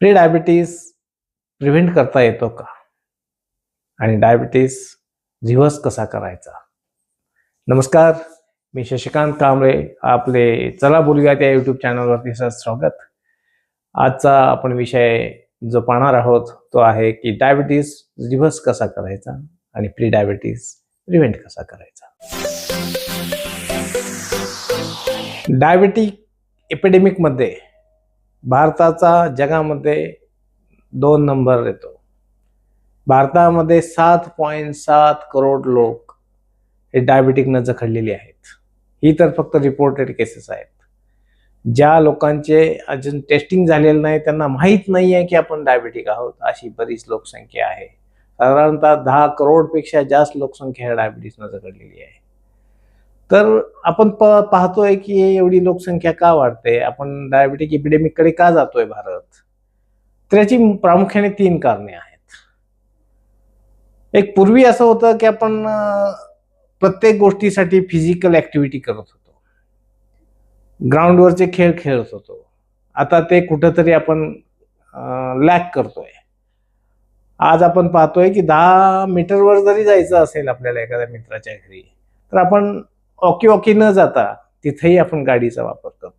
Pre diabetes prevent करता येतो का? आणि डायबिटीस रिव्हर्स कसा करायचा? नमस्कार मी शशिकांत कांबळे आपले चला बोलूया त्या यूट्यूब चॅनलवरती सर स्वागत. आजचा आपण विषय जो पाहणार आहोत तो आहे की डायबिटीस रिव्हर्स कसा करायचा आणि प्री डायबिटीज प्रिव्हेंट कसा करायचा? डायबिटिक एपिडेमिकमध्ये भारताचा जगामध्ये दोन नंबर येतो. भारतामध्ये सात पॉईंट सात करोड लोक हे डायबिटिकनं जखडलेली आहेत. ही तर फक्त रिपोर्टेड केसेस आहेत. ज्या लोकांचे अजून टेस्टिंग झालेलं नाही त्यांना माहीत नाही आहे की आपण डायबिटिक आहोत अशी बरीच लोकसंख्या आहे. साधारणतः दहा करोडपेक्षा जास्त लोकसंख्या ह्या डायबिटीसनं जखडलेली आहे. तर आपण पाहतोय की एवढी लोकसंख्या का वाढते? आपण डायबिटिक इपिडेमिककडे का जातोय भारत? तर याची प्रामुख्याने तीन कारणे आहेत. एक पूर्वी असं होतं की आपण प्रत्येक गोष्टीसाठी फिजिकल ऍक्टिव्हिटी करत होतो. ग्राउंडवरचे खेळ खेळत होतो. आता ते कुठंतरी आपण लॅक करतोय. आज आपण पाहतोय की दहा मीटरवर जरी जायचं असेल आपल्याला एखाद्या मित्राच्या घरी तर आपण ऑकी ऑकी न जाता तिथेही आपण गाडीचा वापर करतोय.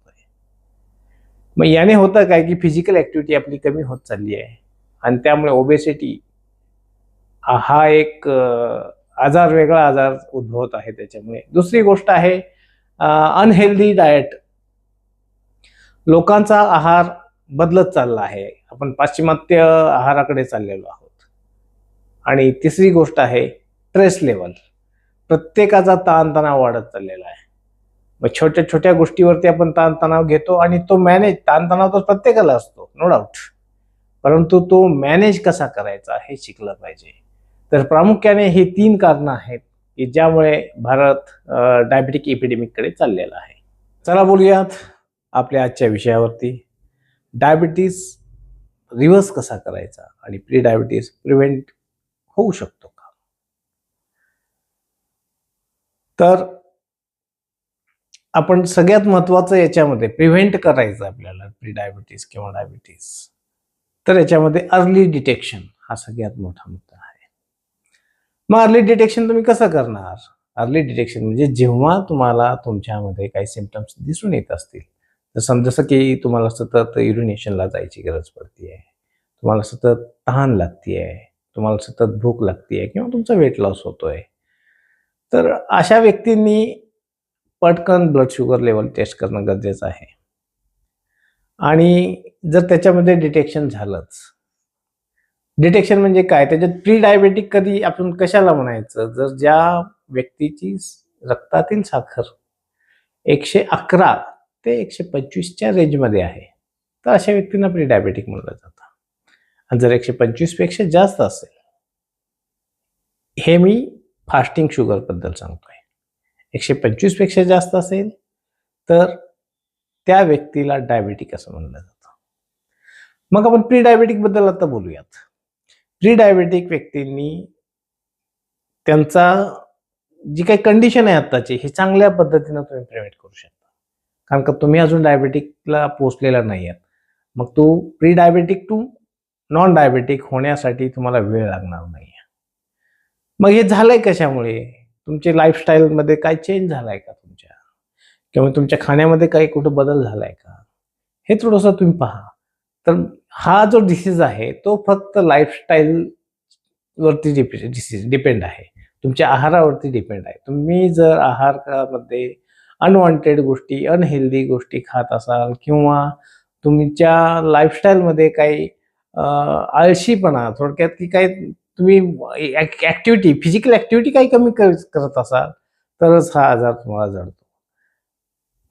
मग याने होतं काय की फिजिकल ऍक्टिव्हिटी आपली कमी होत चालली आहे. आणि त्यामुळे ओबेसिटी हा एक आजार वेगळा आजार उद्भवत आहे त्याच्यामुळे. दुसरी गोष्ट आहे अनहेल्दी डाएट लोकांचा आहार बदलत चालला आहे. आपण पाश्चिमात्य आहाराकडे चाललेलो आहोत. आणि तिसरी गोष्ट आहे स्ट्रेस लेवल प्रत्येकाचा ताणतणाव वाढत चाललेला आहे. मग छोट्या छोट्या गोष्टीवरती आपण ताणतणाव घेतो आणि तो मॅनेज ताणतणाव तर प्रत्येकाला असतो नो डाऊट परंतु तो मॅनेज कसा करायचा हे शिकलं पाहिजे. तर प्रामुख्याने ही तीन कारणं आहेत की ज्यामुळे भारत डायबिटिक इपिडेमिककडे चाललेला आहे. चला बोलूयात आपल्या आजच्या विषयावरती. डायबिटीस रिव्हर्स कसा करायचा आणि प्री डायबिटीस प्रिव्हेंट होऊ शकतो का तर आपण सगळ्यात महत्वाचं याच्यामध्ये प्रिव्हेंट करायचं आपल्याला प्री डायबिटीस किंवा डायबिटीस तर याच्यामध्ये अर्ली डिटेक्शन हा सगळ्यात मोठा मुद्दा आहे. मग अर्ली डिटेक्शन तुम्ही कसं करणार? अर्ली डिटेक्शन म्हणजे जेव्हा तुम्हाला तुमच्यामध्ये काही सिमटम्स दिसून येत असतील. तर समजसं की तुम्हाला सतत युरिनेशनला जायची गरज पडते तुम्हाला सतत तहान लागते तुम्हाला सतत भूक लागते किंवा तुमचा वेट लॉस होतोय. तर अशा व्यक्तींनी पटकन ब्लड शुगर लेवल टेस्ट करणं गरजेचं आहे. आणि जर त्याच्यामध्ये डिटेक्शन झालंच डिटेक्शन म्हणजे काय? त्याच्यात प्री डायबेटिक कधी आपण कशाला म्हणायचं? जर ज्या व्यक्तीची रक्तातील साखर एकशे अकरा ते एकशे पंचवीसच्या रेंजमध्ये आहे तर अशा व्यक्तींना प्री डायबेटिक म्हणलं जातं. आणि जर एकशे पंचवीसपेक्षा जास्त असेल हे मी फास्टिंग शुगरबद्दल सांगतोय. एकशे पंचवीसपेक्षा जास्त असेल तर त्या व्यक्तीला डायबेटिक असं म्हणलं जातं. मग आपण प्री डायबेटिकबद्दल आता बोलूयात. प्री डायबेटिक व्यक्तींनी त्यांचा जी काही कंडिशन आहे आत्ताची ही चांगल्या पद्धतीनं तुम्ही प्रिव्हेंट करू शकता. कारण का तुम्ही अजून डायबेटिकला पोचलेला नाही आहात मग तो pre diabetic to non diabetic होण्यासाठी तुम्हाला वेळ लागणार नाही मग हे झालंय कशामुळे? तुमचे लाईफस्टाईलमध्ये काय चेंज झालाय का तुमच्या? किंवा तुमच्या खाण्यामध्ये काही कुठं बदल झालाय का? हे थोडंसं तुम्ही पहा. तर हा जो डिसीज आहे तो फक्त लाईफस्टाईल वरती डिसीज डिपेंड आहे. तुमच्या आहारावरती डिपेंड आहे. तुम्ही जर आहारामध्ये अनवॉन्टेड गोष्टी अनहेल्दी गोष्टी खात असाल किंवा तुमच्या लाईफस्टाईलमध्ये काही आळशीपणा थोडक्यात की काही तुम्ही ॲक्टिव्हिटी फिजिकल ऍक्टिव्हिटी काही कमी कर- करत असाल तरच हा आजार तुम्हाला जडतो.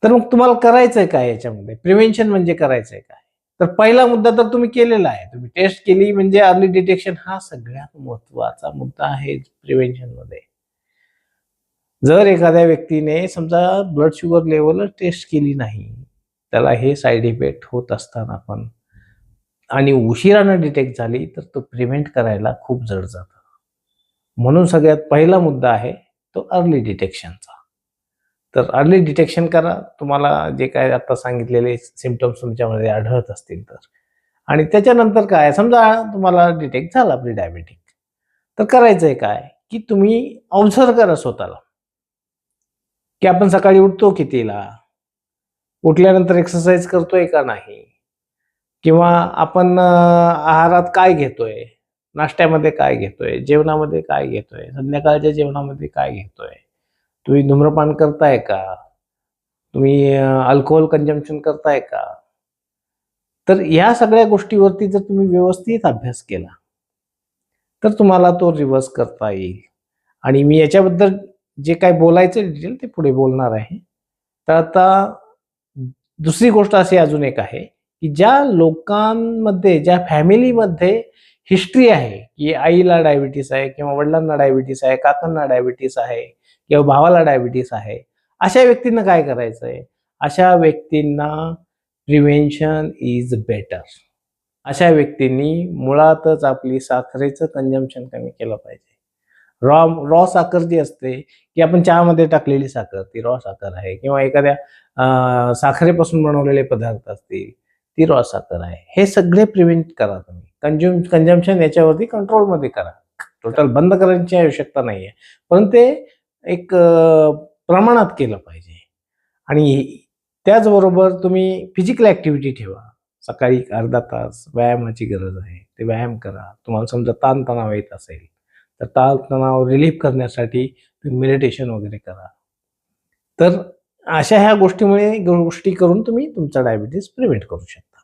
तर मग तुम्हाला करायचं आहे काय याच्यामध्ये? प्रिव्हेन्शन म्हणजे करायचं आहे काय? तर पहिला मुद्दा तर तुम्ही केलेला आहे. तुम्ही टेस्ट केली म्हणजे अर्ली डिटेक्शन हा सगळ्यात महत्त्वाचा मुद्दा आहे प्रिव्हेन्शनमध्ये जर एखाद्या व्यक्तीने समजा ब्लड शुगर लेवल टेस्ट केली नाही त्याला हे साईड इफेक्ट होत असताना पण आणि उशिरानं डिटेक्ट झाली तर तो प्रिव्हेंट करायला खूप जड जातं. म्हणून सगळ्यात पहिला मुद्दा आहे तो अर्ली डिटेक्शनचा तर अर्ली डिटेक्शन करा तुम्हाला जे काय आता सांगितलेले सिमटम्स तुमच्यामध्ये आढळत असतील तर. आणि त्याच्यानंतर काय समजा तुम्हाला डिटेक्ट झाला प्री डायबेटिक तर करायचंय काय की तुम्ही ऑब्झर्व करा स्वतःला. की आपण सकाळी उठतो कितीला? उठल्यानंतर एक्सरसाइज करतोय का नाही? किंवा आपण आहारात काय घेतोय? नाश्त्यामध्ये काय घेतोय? जेवणामध्ये काय घेतोय? संध्याकाळच्या जेवणामध्ये काय घेतोय? तुम्ही धूम्रपान करताय का? तुम्ही अल्कोहोल कंजम्पशन करताय का? तर ह्या सगळ्या गोष्टीवरती जर तुम्ही व्यवस्थित अभ्यास केला तर तुम्हाला तो रिव्हर्स करता येईल. आणि मी याच्याबद्दल जे काय बोलायचं डिटेल ते पुढे बोलणार आहे. तर आता दुसरी गोष्ट अशी अजून एक आहे. की ज्या लोकांमध्ये ज्या फॅमिलीमध्ये हिस्ट्री आहे की आईला डायबिटीस आहे किंवा वडिलांना डायबिटीस आहे काकांना डायबिटीस आहे किंवा भावाला डायबिटीस आहे अशा व्यक्तींना काय करायचं आहे अशा व्यक्तींना प्रिव्हेन्शन इज बेटर. अशा व्यक्तींनी मुळातच आपली साखरेचं कंजम्पशन कमी केलं पाहिजे. रॉ रॉ साखर जी असते की आपण चहामध्ये टाकलेली साखर ती रॉ साखर आहे किंवा एखाद्या साखरेपासून बनवलेले पदार्थ असतील ती रॉ साखर आहे. हे सगळे प्रिव्हेंट करा तुम्ही. कंज्युम कंजम्पशन याच्यावरती कंट्रोलमध्ये करा. टोटल बंद करण्याची आवश्यकता नाही आहे पण ते एक प्रमाणात केलं पाहिजे. आणि त्याचबरोबर तुम्ही फिजिकल ॲक्टिव्हिटी ठेवा. सकाळी अर्धा तास व्यायामाची गरज आहे. ते व्यायाम करा. तुम्हाला समजा ताणतणाव येत असेल तर ताणतणाव रिलीफ करण्यासाठी तुम्ही मेडिटेशन वगैरे करा. तर अशा ह्या गोष्टीमुळे गोष्टी करून तुम्ही तुमचा डायबिटीस प्रिव्हेंट करू शकता.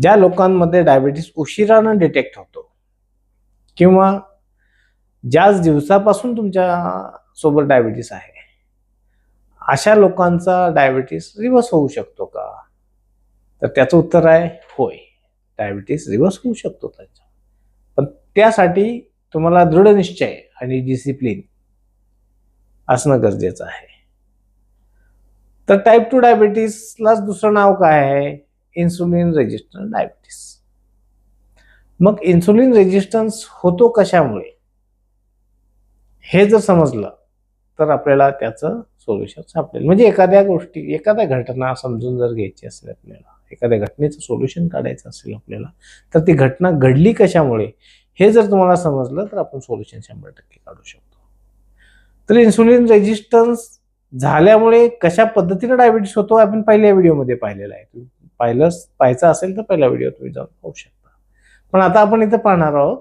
ज्या लोकांमध्ये डायबिटीस उशिरानं डिटेक्ट होतो किंवा ज्याच दिवसापासून तुमच्यासोबत डायबिटीस आहे अशा लोकांचा डायबिटीस रिव्हर्स होऊ शकतो का? तर त्याचं उत्तर आहे होय डायबिटीस रिव्हर्स होऊ शकतो त्याचा. पण त्यासाठी तुम्हाला दृढ निश्चय आणि डिसिप्लिन असणं गरजेचं आहे. तर टाईप टू डायबिटीसलाच दुसरं नाव काय आहे? इन्सुलिन रेजिस्टन्स डायबिटीस मग इन्सुलिन रेजिस्टन्स होतो कशामुळे? हे जर समजलं तर आपल्याला त्याचं सोल्युशन सापडेल. म्हणजे एखाद्या गोष्टी एखाद्या घटना समजून जर घ्यायची असेल आपल्याला एखाद्या घटनेचं सोल्युशन काढायचं असेल आपल्याला तर ती घटना घडली कशामुळे? हे जर तुम्हाला समजलं तर आपण सोल्युशन शंभर टक्के काढू शकतो. तर इन्सुलिन रेजिस्टन्स झाल्यामुळे कशा पद्धतीने डायबिटीस होतो आपण पहिल्या व्हिडिओमध्ये पाहिलेला आहे. तुम्ही पाहिलं पाहायचं असेल तर पहिला व्हिडिओ तुम्ही जाऊन पाहू शकता. पण आता आपण इथं पाहणार आहोत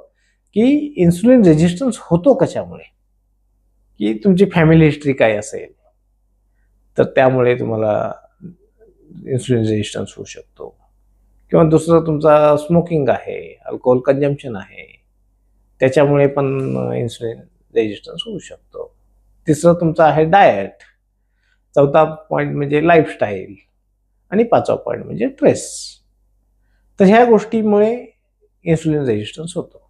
की इन्सुलिन रेजिस्टन्स होतो कशामुळे? की तुमची फॅमिली हिस्ट्री काय असेल? तर त्यामुळे तुम्हाला इन्सुलिन रेजिस्टन्स होऊ शकतो. किंवा दुसरं तुमचा स्मोकिंग आहे अल्कोहोल कंजम्पशन आहे त्याच्यामुळे पण इन्सुलिन रेजिस्टन्स होऊ शकतो. तिसरं तुमचं आहे डाएट चौथा पॉईंट म्हणजे लाईफस्टाईल आणि पाचवा पॉईंट म्हणजे स्ट्रेस तर ह्या गोष्टीमुळे इन्सुलिन रेजिस्टन्स होतो.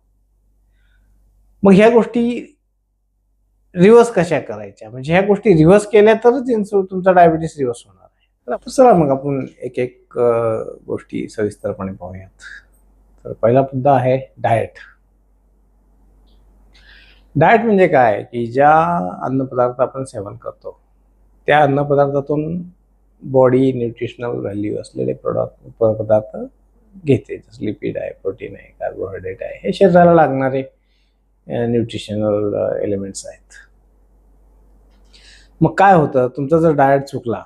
मग ह्या गोष्टी रिव्हर्स कशा करायच्या? म्हणजे ह्या गोष्टी रिव्हर्स केल्या तरच इन्सु तुमचा डायबिटीस रिव्हर्स होणार आहे. तर आपण चला मग आपण एक एक गोष्टी सविस्तरपणे पाहूयात. तर पहिला मुद्दा आहे डाएट डाएट म्हणजे काय? की ज्या अन्नपदार्थ आपण सेवन करतो त्या अन्नपदार्थातून बॉडी न्यूट्रिशनल व्हॅल्यू असलेले प्रोडक्ट पदार्थ घेते. जसं लिपिड आहे प्रोटीन आहे कार्बोहायड्रेट आहे हे शरीराला लागणारे न्यूट्रिशनल एलिमेंट्स आहेत. मग काय होतं? तुमचा जर डाएट चुकला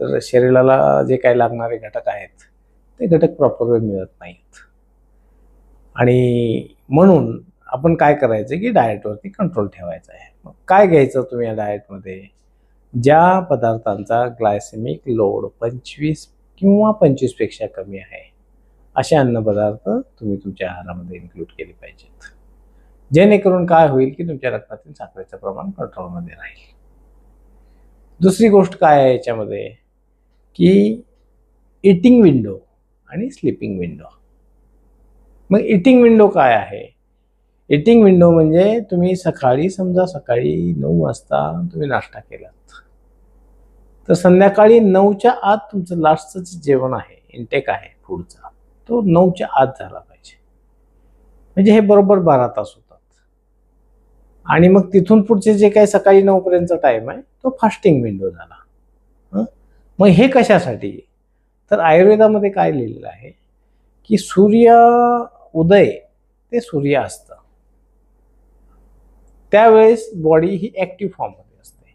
तर शरीराला जे काही लागणारे घटक आहेत ते घटक प्रॉपर वे मिळत नाहीत. आणि म्हणून आपण काय करायचं की डाएटवरती कंट्रोल ठेवायचा आहे. मग काय घ्यायचं तुम्ही या डाएटमध्ये ज्या पदार्थांचा ग्लायसेमिक लोड पंचवीस किंवा पंचवीसपेक्षा कमी आहे असे अन्नपदार्थ तुम्ही तुमच्या आहारामध्ये इन्क्लूड केले पाहिजेत. जेणेकरून काय होईल की तुमच्या रक्तातील साखरेचं प्रमाण कंट्रोलमध्ये राहील. दुसरी गोष्ट काय आहे याच्यामध्ये? की इटिंग विंडो आणि स्लिपिंग विंडो मग इटिंग विंडो काय आहे? इटिंग विंडो म्हणजे तुम्ही सकाळी समजा सकाळी नऊ वाजता तुम्ही नाश्ता केलात. तर संध्याकाळी नऊच्या आत तुमचं लास्टचं जे जेवण आहे इंटेक आहे फूडचा तो नऊच्या आत झाला पाहिजे. म्हणजे हे बरोबर बारा तास होतात. आणि मग तिथून पुढचे जे काही सकाळी नऊपर्यंतचा टाईम आहे तो फास्टिंग विंडो झाला. मग हे कशासाठी? तर आयुर्वेदामध्ये काय लिहिलेलं आहे की सूर्य उदय ते सूर्य असतं. त्यावेळेस बॉडी ही ॲक्टिव्ह फॉर्ममध्ये असते.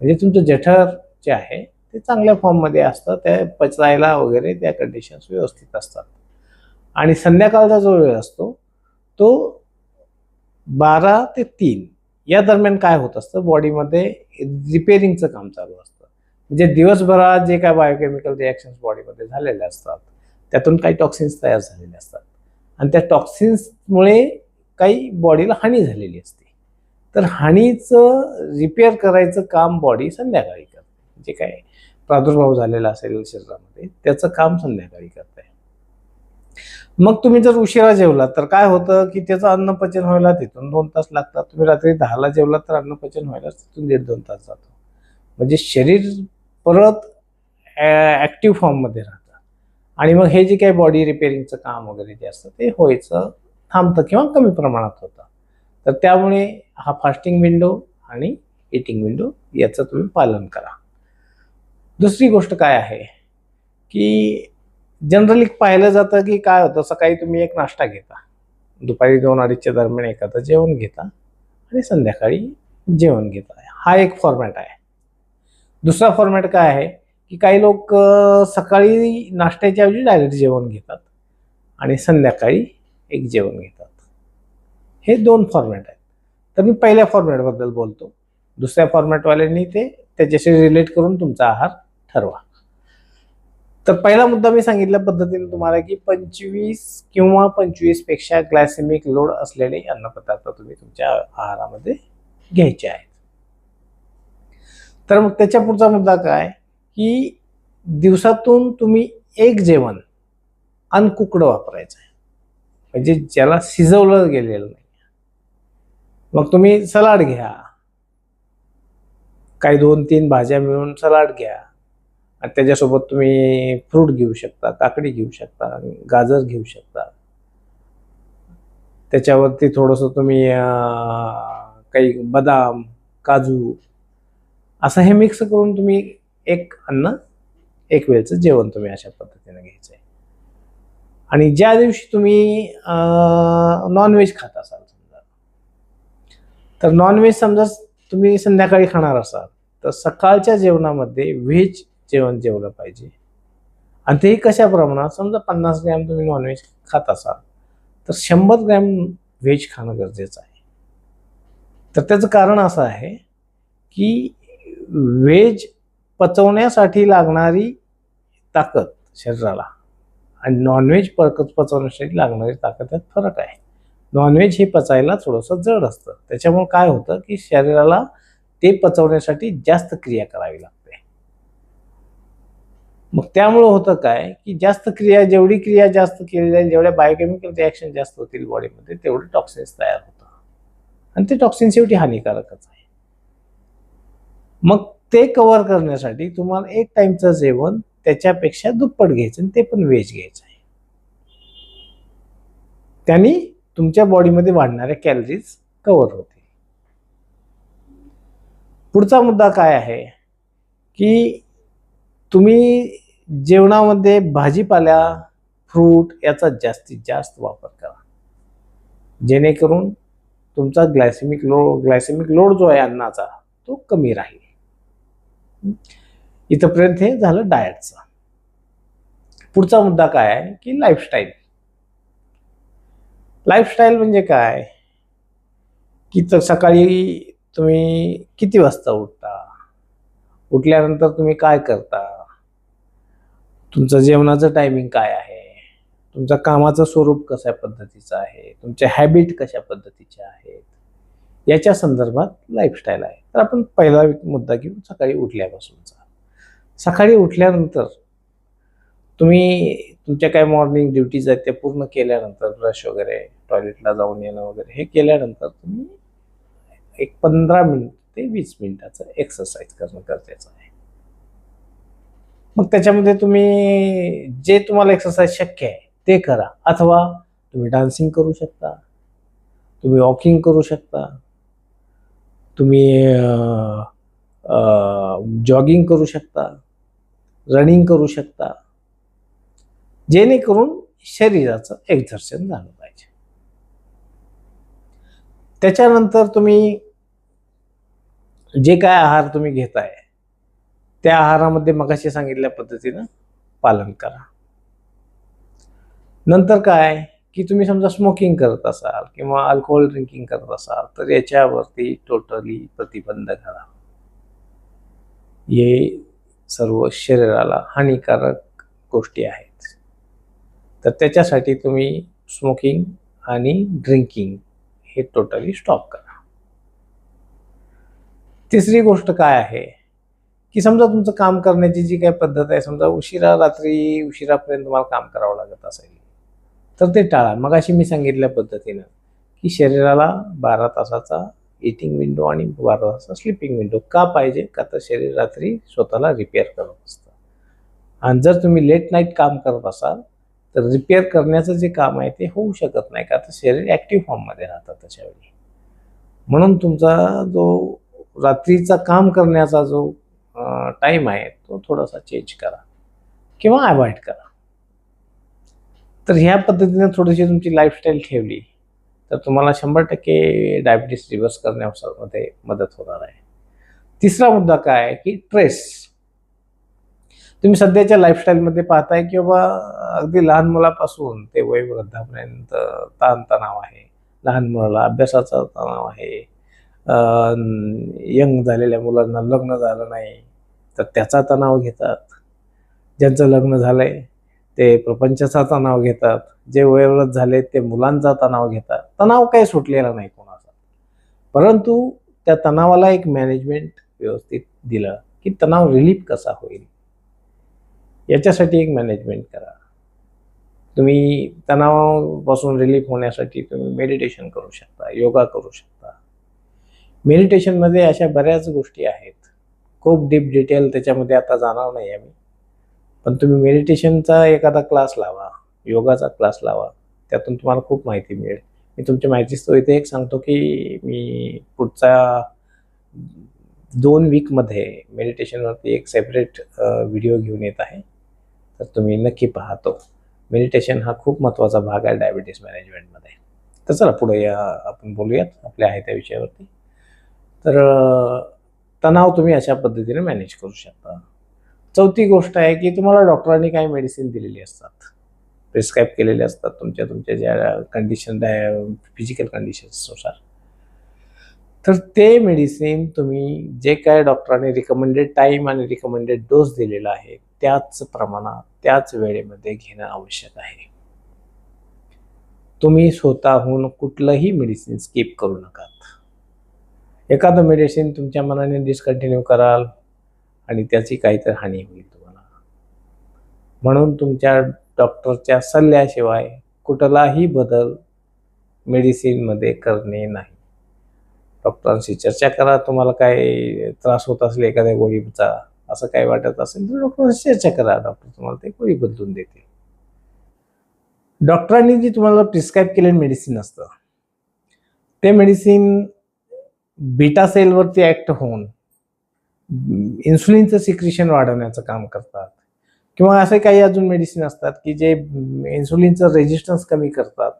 म्हणजे तुमचं जठर जे आहे ते चांगल्या फॉर्ममध्ये असतं. त्या पचरायला वगैरे त्या कंडिशन्स व्यवस्थित असतात. आणि संध्याकाळचा जो वेळ असतो तो बारा ते तीन या दरम्यान काय होत असतं? बॉडीमध्ये रिपेअरिंगचं काम चालू असतं. म्हणजे दिवसभरात जे काय बायोकेमिकल रिॲक्शन्स बॉडीमध्ये झालेले असतात त्यातून काही टॉक्सिन्स तयार झालेले असतात. आणि त्या टॉक्सिन्समुळे काही बॉडीला हानी झालेली असते. तर हानीचं रिपेअर करायचं काम बॉडी संध्याकाळी जे काय प्रादुर्भाव झालेला असेल शरीरामध्ये त्याचं काम संध्याकाळी करताय. मग तुम्ही जर उशिरा जेवलात तर काय होतं की त्याचं अन्नपचन व्हायला तिथून दोन तास लागतात. तुम्ही रात्री दहाला जेवलात तर अन्नपचन व्हायला तिथून दीड दोन तास जातो. म्हणजे शरीर परत ॲक्टिव्ह फॉर्ममध्ये राहतं. आणि मग हे जे काही बॉडी रिपेअरिंगचं काम वगैरे जे असतं ते व्हायचं थांबतं किंवा कमी प्रमाणात होतं. तर त्यामुळे हा फास्टिंग विंडो आणि इटिंग विंडो याचं तुम्ही पालन करा. दुसरी गोष्ट काय आहे? की जनरली पाहिलं जातं की काय होतं? सकाळी तुम्ही एक नाश्ता घेता. दुपारी दोन अडीचच्या दरम्यान एखादं जेवण घेता आणि संध्याकाळी जेवण घेता. हा एक फॉर्मॅट आहे. दुसरा फॉर्मॅट काय आहे? की काही लोक सकाळी नाश्त्याच्या ऐवजी डायरेक्ट जेवण घेतात आणि संध्याकाळी एक जेवण घेतात. हे दोन फॉर्मॅट आहेत. तर मी पहिल्या फॉर्मॅटबद्दल बोलतो. दुसऱ्या फॉर्मॅटवाल्यांनी ते त्याच्याशी रिलेट करून तुमचा आहार ठरवा. तर पहिला मुद्दा मी सांगितल्या पद्धतीने तुम्हाला की पंचवीस किंवा पंचवीसपेक्षा ग्लायसेमिक लोड असलेले अन्नपदार्थ तुम्ही तुमच्या आहारामध्ये घ्यायचे आहेत. तर मग त्याच्या पुढचा मुद्दा काय? की दिवसातून तुम्ही एक जेवण अनकुकडं वापरायचं आहे. म्हणजे ज्याला शिजवलं गेलेलं नाही. मग तुम्ही सलाड घ्या काही दोन तीन भाज्या मिळून सलाड घ्या. आणि त्याच्यासोबत तुम्ही फ्रूट घेऊ शकता काकडी घेऊ शकता गाजर घेऊ शकता. त्याच्यावरती थोडंसं तुम्ही काही बदाम काजू असं हे मिक्स करून तुम्ही एक अन्न एक वेळचं जेवण तुम्ही अशा पद्धतीने घ्यायचं आहे आणि ज्या दिवशी तुम्ही नॉनव्हेज खात असाल समजा तर नॉनव्हेज समजा तुम्ही संध्याकाळी खाणार असाल तर सकाळच्या जेवणामध्ये व्हेज जेवण जेवलं पाहिजे. आणि तेही कशा प्रमाणात? समजा पन्नास ग्रॅम तुम्ही नॉनव्हेज खात असाल तर शंभर ग्रॅम व्हेज खाणं गरजेचं आहे. तर त्याचं कारण असं आहे की व्हेज पचवण्यासाठी लागणारी ताकद शरीराला आणि नॉनव्हेज पक पचवण्यासाठी लागणारी ताकद यात फरक आहे. नॉनव्हेज हे पचायला थोडंसं जड असतं. त्याच्यामुळे काय होतं की शरीराला ते पचवण्यासाठी जास्त क्रिया करावी लागते. मग त्यामुळं होतं काय की जास्त क्रिया जेवढी क्रिया जास्त केली जाईल जेवढ्या बायोकेमिकल रिॲक्शन जास्त होतील बॉडीमध्ये तेवढे टॉक्सिन्स तयार होतात आणि ते टॉक्सिन शेवटी हानिकारकच आहे. मग ते कव्हर करण्यासाठी तुम्हाला एक टाइमचं जेवण त्याच्यापेक्षा दुप्पट घ्यायचं आणि ते पण व्हेज घ्यायचं आहे. त्यांनी तुमच्या बॉडीमध्ये वाढणाऱ्या कॅलरीज कव्हर होतील. पुढचा मुद्दा काय आहे? की तुम्ही जेवणामध्ये भाजीपाल्या फ्रूट याचा जास्तीत जास्त वापर करा. जेणेकरून तुमचा ग्लायसेमिक लो ग्लायसेमिक लोड जो आहे अन्नाचा तो कमी राहील. इथंपर्यंत हे झालं डाएटचा पुढचा मुद्दा काय आहे? की लाईफस्टाईल लाईफस्टाईल म्हणजे काय? की तर सकाळी तुम्ही किती वाजता उठता? उठल्यानंतर तुम्ही काय करता? तुमचं जेवणाचं टायमिंग काय आहे? तुमचं कामाचं स्वरूप कशा पद्धतीचं आहे? तुमच्या हॅबिट कशा पद्धतीच्या आहेत? याच्या संदर्भात लाईफस्टाईल आहे. तर आपण पहिला मुद्दा घेऊ सकाळी उठल्यापासूनचा. सकाळी उठल्यानंतर तुम्ही तुमच्या काय मॉर्निंग ड्युटीज आहेत त्या पूर्ण केल्यानंतर ब्रश वगैरे टॉयलेटला जाऊन येणं वगैरे हे केल्यानंतर तुम्ही एक पंधरा मिनिट ते वीस मिनिटाचं एक्सरसाइज करणं गरजेचं आहे. मग त्याच्यामध्ये तुम्ही जे तुम्हाला एक्सरसाइज शक्य आहे ते करा. अथवा तुम्ही डान्सिंग करू शकता तुम्ही वॉकिंग करू शकता तुम्ही जॉगिंग करू शकता रनिंग करू शकता. जेणेकरून शरीराचं एक्झर्शन झालं पाहिजे. त्याच्यानंतर तुम्ही जे काय आहार तुम्ही घेताय त्या आहारामध्ये मगाशी सांगितल्या पद्धतीनं पालन करा. नंतर काय की तुम्ही समजा स्मोकिंग करत असाल किंवा अल्कोहोल ड्रिंकिंग करत असाल तर याच्यावरती टोटली प्रतिबंध करा. हे सर्व शरीराला हानिकारक गोष्टी आहेत. तर त्याच्यासाठी तुम्ही स्मोकिंग आणि ड्रिंकिंग हे टोटली स्टॉप करा. तिसरी गोष्ट काय आहे? की समजा तुमचं काम करण्याची जी काही पद्धत आहे समजा उशिरा रात्री उशिरापर्यंत तुम्हाला काम करावं लागत असेल तर ते टाळा. मग अशी मी सांगितल्या पद्धतीनं की शरीराला बारा तासाचा इटिंग विंडो आणि बारा तासाचा स्लिपिंग विंडो का पाहिजे? का तर शरीर रात्री स्वतःला रिपेअर करत असतं. आणि जर तुम्ही लेट नाईट काम करत असाल तर रिपेअर करण्याचं जे काम आहे ते होऊ शकत नाही का तर शरीर ॲक्टिव्ह फॉर्ममध्ये राहतं त्याच्यावेळी. म्हणून तुमचा जो रात्रीचा काम करण्याचा जो टाईम आहे तो थोडासा चेंज करा किंवा अवॉइड करा. तर ह्या पद्धतीने थोडीशी तुमची लाईफस्टाईल ठेवली तर तुम्हाला शंभर टक्के डायबिटीस रिव्हर्स करण्यामध्ये मदत होणार आहे. तिसरा मुद्दा काय आहे की ट्रेस तुम्ही सध्याच्या लाईफस्टाईलमध्ये पाहताय की बाबा अगदी लहान मुलापासून ते वयोवृद्धापर्यंत ताणतणाव आहे. लहान मुलाला अभ्यासाचा तणाव आहे. यंग झालेल्या मुलांना लग्न झालं नाही तर त्याचा तणाव घेतात. ज्यांचं लग्न झालंय ते प्रपंचाचा तणाव घेतात. जे वयोवृद्ध झाले ते मुलांचा तणाव घेतात. तणाव काही सुटलेला नाही कोणाचा. परंतु त्या तणावाला एक मॅनेजमेंट व्यवस्थित दिलं की तणाव रिलीफ कसा होईल? याच्यासाठी एक मॅनेजमेंट करा. तुम्ही तणावापासून रिलीफ होण्यासाठी तुम्ही मेडिटेशन करू शकता योगा करू शकता. मेडिटेशनमध्ये अशा बऱ्याच गोष्टी आहेत. खूप डीप डिटेल त्याच्यामध्ये आता जाणार नाही आम्ही. पण तुम्ही मेडिटेशनचा एखादा क्लास लावा योगाचा क्लास लावा. त्यातून तुम्हाला खूप माहिती मिळेल. मी तुमच्या माहितीच इथे एक सांगतो की मी पुढचा दोन वीकमध्ये मेडिटेशनवरती एक सेपरेट व्हिडिओ घेऊन येत आहे. तर तुम्ही नक्की पाहतो. मेडिटेशन हा खूप महत्त्वाचा भाग आहे डायबिटीस मॅनेजमेंटमध्ये तर चला पुढे या आपण बोलूयात आपल्या आहे त्या विषयावरती. तर तणाव तुम्ही अशा पद्धतीने मॅनेज करू शकता. चौथी गोष्ट आहे की तुम्हाला डॉक्टरांनी काही मेडिसिन दिलेली असतात. प्रिस्क्राईब केलेले असतात तुमच्या तुमच्या ज्या कंडिशन फिजिकल कंडिशन्सनुसार तर ते मेडिसिन तुम्ही जे काय डॉक्टरांनी रिकमेंडेड टाईम आणि रिकमेंडेड डोस दिलेला आहे त्याच प्रमाणात त्याच वेळेमध्ये घेणं आवश्यक आहे. तुम्ही स्वतःहून कुठलंही मेडिसिन स्किप करू नका एखादं मेडिसिन तुमच्या मनाने डिस्कंटिन्यू कराल आणि त्याची काहीतरी हानी होईल तुम्हाला. म्हणून तुमच्या डॉक्टरच्या सल्ल्याशिवाय कुठलाही बदल मेडिसिनमध्ये करणे नाही. डॉक्टरांशी चर्चा करा तुम्हाला काय त्रास होत असले एखाद्या गोळीचा. असं काही वाटत असेल तर डॉक्टरांशी चर्चा करा. डॉक्टर तुम्हाला ते गोळी बदलून देतील. डॉक्टरांनी जी तुम्हाला प्रिस्क्राईब केलेलं मेडिसिन असतं ते मेडिसिन बीटा सेलवरती ॲक्ट होऊन इन्सुलिनचं सिक्रिशन वाढवण्याचं काम करतात. किंवा असे काही अजून मेडिसिन असतात की जे इन्सुलिनचं रेजिस्टन्स कमी करतात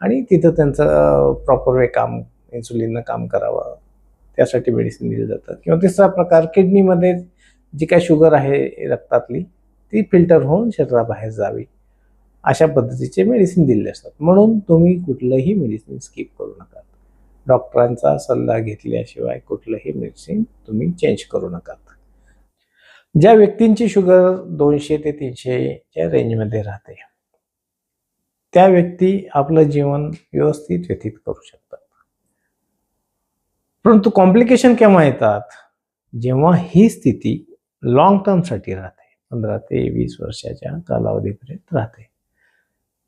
आणि तिथं त्यांचं प्रॉपर वे काम इन्सुलिननं काम करावं. त्यासाठी मेडिसिन दिलं जातं. किंवा तिसरा प्रकार किडनीमध्ये जी काय शुगर आहे रक्तातली ती फिल्टर होऊन शरीराबाहेर जावी. अशा पद्धतीचे मेडिसिन दिलेले असतात. म्हणून तुम्ही कुठलंही मेडिसिन स्किप करू नका. डॉक्टरांचा सल्ला घेतल्याशिवाय कुठलंही मेडिसिन तुम्ही चेंज करू नका. ज्या व्यक्तींची शुगर दोनशे ते तीनशेच्या रेंजमध्ये राहते त्या व्यक्ती आपलं जीवन व्यवस्थित व्यतीत करू शकतात. परंतु कॉम्प्लिकेशन केव्हा येतात? जेव्हा ही स्थिती लॉंग टर्मसाठी राहते. पंधरा ते वीस वर्षाच्या कालावधीपर्यंत राहते.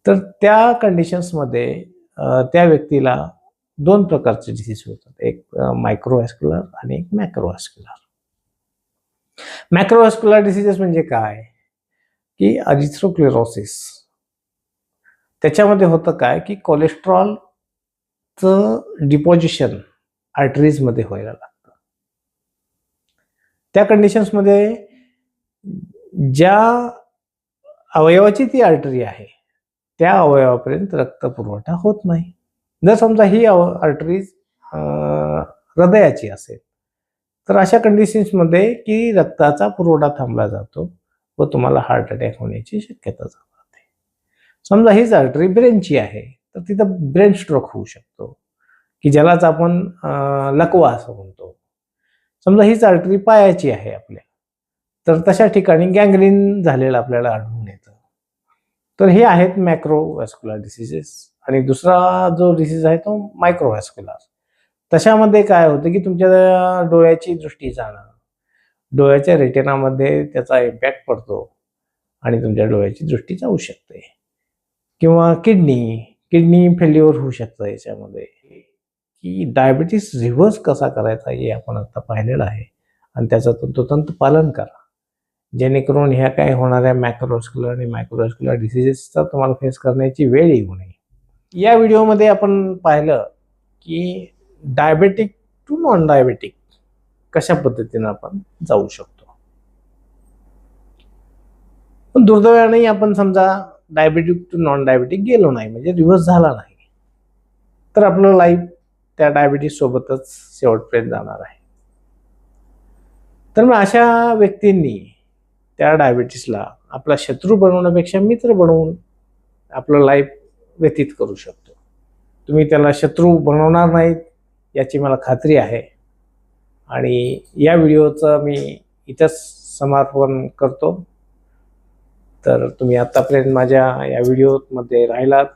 तर त्या कंडिशन्समध्ये त्या व्यक्तीला दोन प्रकारचे डिसीज होतात. एक मायक्रोवॅस्क्युलर आणि एक मॅक्रोवॅस्क्युलर मॅक्रोवॅस्क्युलर डिसीजेस म्हणजे काय? की अजिथ्रोक्लेरोसिस त्याच्यामध्ये होतं काय? की कोलेस्ट्रॉलचं डिपॉझिशन आर्टरीजमध्ये व्हायला लागतं. त्या कंडिशन्समध्ये ज्या अवयवाची ती आर्टरी आहे त्या अवयवापर्यंत रक्त पुरवठा होत नाही. जर समजा ही आर्टरी हृदयाची असेल तर अशा कंडिशन्समध्ये की रक्ताचा पुरवठा थांबला जातो व तुम्हाला हार्ट अटॅक होण्याची शक्यता जाते समजा हीच आर्टरी ब्रेनची आहे तर तिथं ब्रेन स्ट्रोक होऊ शकतो. की ज्यालाच आपण लकवा असं म्हणतो. समजा हीच आर्टरी पायाची आहे आपल्या. तर तशा ठिकाणी गँग्रीन झालेलं आपल्याला आढळून येतं. तर हे आहेत मॅक्रोवॅस्क्युलर डिसिजेस आणि दुसरा जो डिसीज आहे तो मायक्रोवॅस्क्युलर तशामध्ये काय होतं की तुमच्या डोळ्याची दृष्टी जाणं. डोळ्याच्या रेटिनामध्ये त्याचा इम्पॅक्ट पडतो. आणि तुमच्या डोळ्याची दृष्टी जाऊ शकते. किंवा किडनी. किडनी फेल्युअर होऊ शकतं याच्यामध्ये. की डायबिटीस रिव्हर्स कसा करायचा हे आपण आता पाहिलेलं आहे. आणि त्याचं तंतोतंत पालन करा. जेणेकरून ह्या काय होणाऱ्या मॅक्रोस्क्युलर आणि मायक्रोस्क्युलर डिसिजेसचा तुम्हाला फेस करण्याची वेळ येऊ नये. या व्हिडिओमध्ये आपण पाहिलं की डायबेटिक टू नॉन डायबेटिक कशा पद्धतीनं आपण जाऊ शकतो. पण दुर्दैवाने आपण समजा डायबेटिक टू नॉन डायबेटिक गेलो नाही म्हणजे रिव्हर्स झाला नाही. तर आपलं लाईफ त्या डायबिटीस सोबतच शेवटपर्यंत जाणार आहे. तर मग अशा व्यक्तींनी त्या डायबिटीसला आपला शत्रू बनवण्यापेक्षा मित्र बनवून आपलं लाईफ व्यतीत करू शकतो. तुम्ही त्याला शत्रू बनवणार नाहीत याची मला खात्री आहे. आणि या व्हिडिओचं मी इथंच समर्पण करतो. तर तुम्ही आत्तापर्यंत माझ्या या व्हिडिओमध्ये राहिलात.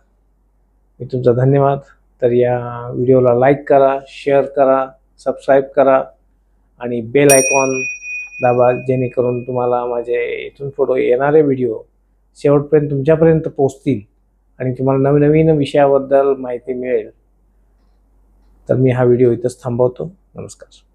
मी तुमचा धन्यवाद. तर या व्हिडिओला लाईक करा शेअर करा सबस्क्राईब करा आणि बेल आयकॉन दाबा जेणेकरून तुम्हाला माझे इथून फोटो येणारे व्हिडिओ शेवटपर्यंत तुमच्यापर्यंत पोचतील आणि तुम्हाला नवनवीन विषयाबद्दल माहिती मिळेल. तर मी हा व्हिडिओ इथंच थांबवतो. नमस्कार.